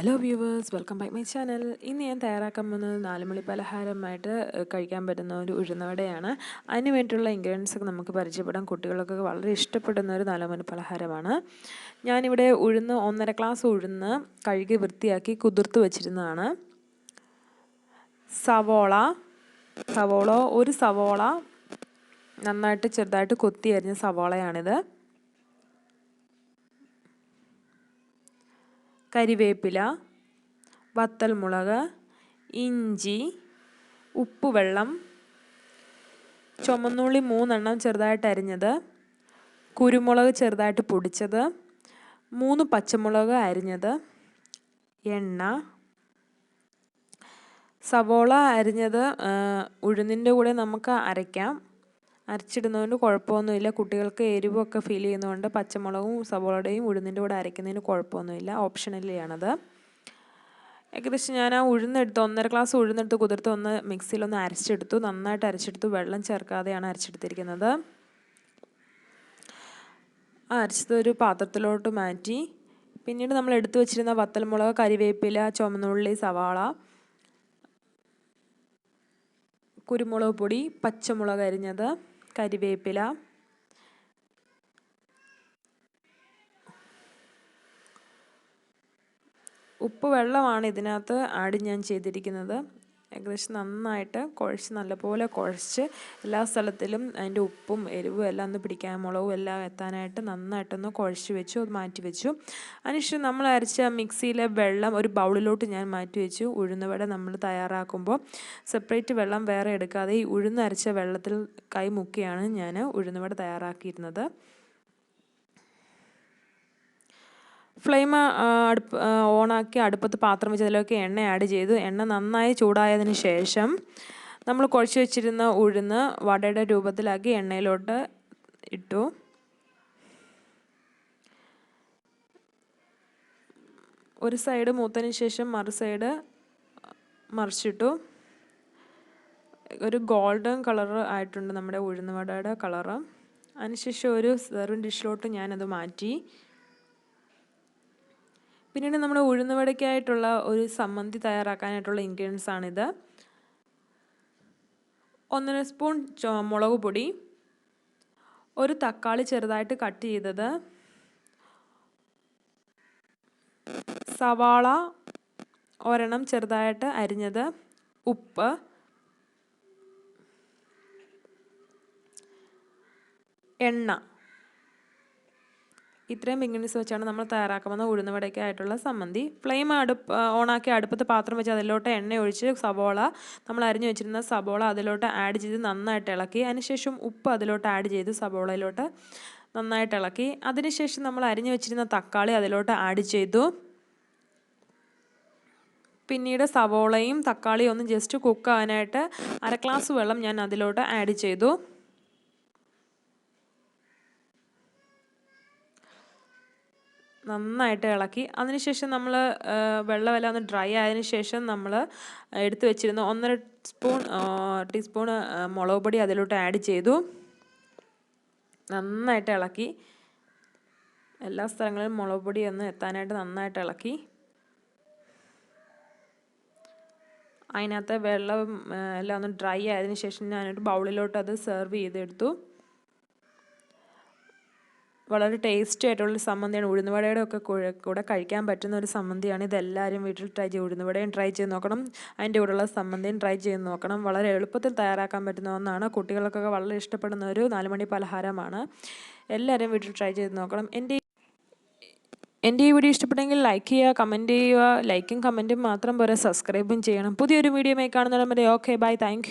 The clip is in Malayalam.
Hello viewers welcome back my channel ഇന്ന് ഞാൻ തയ്യാറാക്കാൻ പോകുന്നത് നാലുമണി പലഹാരമായിട്ട് കഴിക്കാൻ പറ്റുന്ന ഒരു ഉഴുന്നവടയാണ്. അതിന് വേണ്ടിയിട്ടുള്ള ഇൻഗ്രീഡിയൻസ് ഒക്കെ നമുക്ക് പരിചയപ്പെടാം. കുട്ടികൾക്കൊക്കെ വളരെ ഇഷ്ടപ്പെടുന്ന ഒരു നാലുമണി പലഹാരമാണ്. ഞാനിവിടെ ഉഴുന്ന് ഒന്നര ക്ലാസ് ഉഴുന്ന് കഴുകി വൃത്തിയാക്കി കുതിർത്ത് വെച്ചിരുന്നതാണ്. സവോള സവോള ഒരു സവോള നന്നായിട്ട് ചെറുതായിട്ട് കൊത്തി അരിഞ്ഞ സവോളയാണിത്. കരിവേപ്പില വത്തൽമുളക് ഇഞ്ചി ഉപ്പുവെള്ളം ചുമന്നുള്ളി മൂന്നെണ്ണം ചെറുതായിട്ട് അരിഞ്ഞത് കുരുമുളക് ചെറുതായിട്ട് പൊടിച്ചത് മൂന്ന് പച്ചമുളക് അരിഞ്ഞത് എണ്ണ സവോള അരിഞ്ഞത് ഉഴുന്നിന്റെ കൂടെ നമുക്ക് അരയ്ക്കാം. അരച്ചിടുന്നതുകൊണ്ട് കുഴപ്പമൊന്നുമില്ല. കുട്ടികൾക്ക് എരിവൊക്കെ ഫീൽ ചെയ്യുന്നതുകൊണ്ട് പച്ചമുളകും സവോളയുടെയും ഉഴുന്നിന്റെ കൂടെ അരയ്ക്കുന്നതിന് കുഴപ്പമൊന്നുമില്ല. ഓപ്ഷനലിയാണത് ഏകദേശം ഞാൻ ആ ഉഴുന്നെടുത്ത് ഒന്നര ഗ്ലാസ് ഉഴുന്നെടുത്ത് കുതിർത്ത് ഒന്ന് മിക്സിയിലൊന്ന് അരച്ചെടുത്തു. നന്നായിട്ട് അരച്ചെടുത്തു. വെള്ളം ചേർക്കാതെയാണ് അരച്ചെടുത്തിരിക്കുന്നത്. ആ അരച്ചത് ഒരു പാത്രത്തിലോട്ട് മാറ്റി. പിന്നീട് നമ്മൾ എടുത്തു വെച്ചിരുന്ന വത്തൽമുളക് കരിവേപ്പില ചുമന്നുള്ളി സവാള കുരുമുളക് പൊടി പച്ചമുളക് അരിഞ്ഞത്. കരിവേപ്പില. ഉപ്പ് വെള്ളമാണ് ഇതിനകത്ത് ആഡ് ഞാൻ ചെയ്തിരിക്കുന്നത്. ഏകദേശം നന്നായിട്ട് കുഴച്ച് നല്ലപോലെ കുഴച്ച് എല്ലാ സ്ഥലത്തിലും അതിന്റെ ഉപ്പും എരിവും എല്ലാം ഒന്ന് പിടിക്കാൻ മുളകും എല്ലാം എത്താനായിട്ട് നന്നായിട്ടൊന്ന് കുഴച്ച് വെച്ചു അത് മാറ്റി വെച്ചു. അതിനുശേഷം നമ്മൾ അരച്ച മിക്സിയിലെ വെള്ളം ഒരു ബൗളിലോട്ട് ഞാൻ മാറ്റി വെച്ചു. ഉഴുന്നുവട നമ്മൾ തയ്യാറാക്കുമ്പോൾ സെപ്പറേറ്റ് വെള്ളം വേറെ എടുക്കാതെ ഈ ഉഴുന്നരച്ച വെള്ളത്തിൽ കൈ മുക്കിയാണ് ഞാൻ ഉഴുന്നുവട തയ്യാറാക്കിയിരുന്നത്. ഫ്ലെയിം അടുപ്പ് ഓണാക്കി അടുപ്പത്ത് പാത്രം വെച്ച് അതിലേക്ക് എണ്ണ ആഡ് ചെയ്തു. എണ്ണ നന്നായി ചൂടായതിന് ശേഷം നമ്മൾ കുഴച്ച് വെച്ചിരുന്ന ഉഴുന്ന് വടയുടെ രൂപത്തിലാക്കി എണ്ണയിലോട്ട് ഇട്ടു. ഒരു സൈഡ് മൂത്തതിന് ശേഷം മറു സൈഡ് മറിച്ചിട്ടു. ഒരു ഗോൾഡൻ കളർ ആയിട്ടുണ്ട് നമ്മുടെ ഉഴുന്നുവടയുടെ കളറ് അതിനുശേഷം ഒരു സെർവിങ് ഡിഷിലോട്ട് ഞാനത് മാറ്റി. പിന്നീട് നമ്മുടെ ഉഴുന്നുവടയ്ക്കായിട്ടുള്ള ഒരു സമ്മന്തി തയ്യാറാക്കാനായിട്ടുള്ള ഇൻഗ്രീഡിയൻസ് ആണിത്. ഒന്നര സ്പൂൺ മുളക് പൊടി. ഒരു തക്കാളി ചെറുതായിട്ട് കട്ട് ചെയ്തത്. സവാള ഒരെണ്ണം ചെറുതായിട്ട് അരിഞ്ഞത്. ഉപ്പ്. എണ്ണ. ഇത്രയും ഇൻഗ്രീഡിയൻസ് വെച്ചാണ് നമ്മൾ തയ്യാറാക്കുന്ന ഉഴുന്നുവടയ്ക്കായിട്ടുള്ള സമ്മന്തി. ഫ്ലെയിം അടുപ്പ് ഓണാക്കി അടുപ്പത്ത് പാത്രം വെച്ച് അതിലോട്ട് എണ്ണ ഒഴിച്ച് സബോള നമ്മൾ അരിഞ്ഞു വെച്ചിരുന്ന സബോള അതിലോട്ട് ആഡ് ചെയ്ത് നന്നായിട്ട് ഇളക്കി. അതിനുശേഷം ഉപ്പ് അതിലോട്ട് ആഡ് ചെയ്ത് സബോളയിലോട്ട് നന്നായിട്ട് ഇളക്കി. അതിനുശേഷം നമ്മൾ അരിഞ്ഞു വെച്ചിരുന്ന തക്കാളി അതിലോട്ട് ആഡ് ചെയ്തു. പിന്നീട് സവോളയും തക്കാളിയും ഒന്ന് ജസ്റ്റ് കുക്ക് ആവാനായിട്ട് അര ഗ്ലാസ് വെള്ളം ഞാൻ അതിലോട്ട് ആഡ് ചെയ്തു. നന്നായിട്ട് ഇളക്കി. അതിനുശേഷം നമ്മൾ വെള്ളമെല്ലാം ഒന്ന് ഡ്രൈ ആയതിനു ശേഷം നമ്മൾ എടുത്തു വെച്ചിരുന്ന ഒന്നര സ്പൂൺ ടീസ്പൂൺ മുളക് പൊടി അതിലോട്ട് ആഡ് ചെയ്തു. നന്നായിട്ട് ഇളക്കി. എല്ലാ സ്ഥലങ്ങളിലും മുളക് പൊടി ഒന്ന് എത്താനായിട്ട് നന്നായിട്ട് ഇളക്കി. അതിനകത്ത് വെള്ളം എല്ലാം ഒന്ന് ഡ്രൈ ആയതിനു ശേഷം ഞാനൊരു ബൗളിലോട്ട് അത് സെർവ് ചെയ്തെടുത്തു. വളരെ ടേസ്റ്റി ആയിട്ടുള്ള സമ്മന്തിയാണ്. ഉഴുന്നുവടയുടെ ഒക്കെ കൂടെ കഴിക്കാൻ പറ്റുന്ന ഒരു സമ്മന്തിയാണ്. ഇതെല്ലാവരും വീട്ടിൽ ട്രൈ ചെയ്ത് ഉഴുന്നുവടയും ട്രൈ ചെയ്ത് നോക്കണം. അതിന്റെ കൂടെയുള്ള സമ്മന്തിയും ട്രൈ ചെയ്ത് നോക്കണം. വളരെ എളുപ്പത്തിൽ തയ്യാറാക്കാൻ പറ്റുന്ന ഒന്നാണ്. കുട്ടികൾക്കൊക്കെ വളരെ ഇഷ്ടപ്പെടുന്ന ഒരു നാലുമണി പലഹാരമാണ്. എല്ലാവരും വീട്ടിൽ ട്രൈ ചെയ്ത് നോക്കണം. എന്റെ എന്റെ ഈ വീഡിയോ ഇഷ്ടപ്പെട്ടെങ്കിൽ ലൈക്ക് ചെയ്യുക കമന്റ് ചെയ്യുക. ലൈക്കും കമന്റും മാത്രം പോരാ. സബ്സ്ക്രൈബും ചെയ്യണം. പുതിയൊരു വീഡിയോ മേക്കാണെന്നുള്ള മതി ഓക്കെ ബൈ താങ്ക്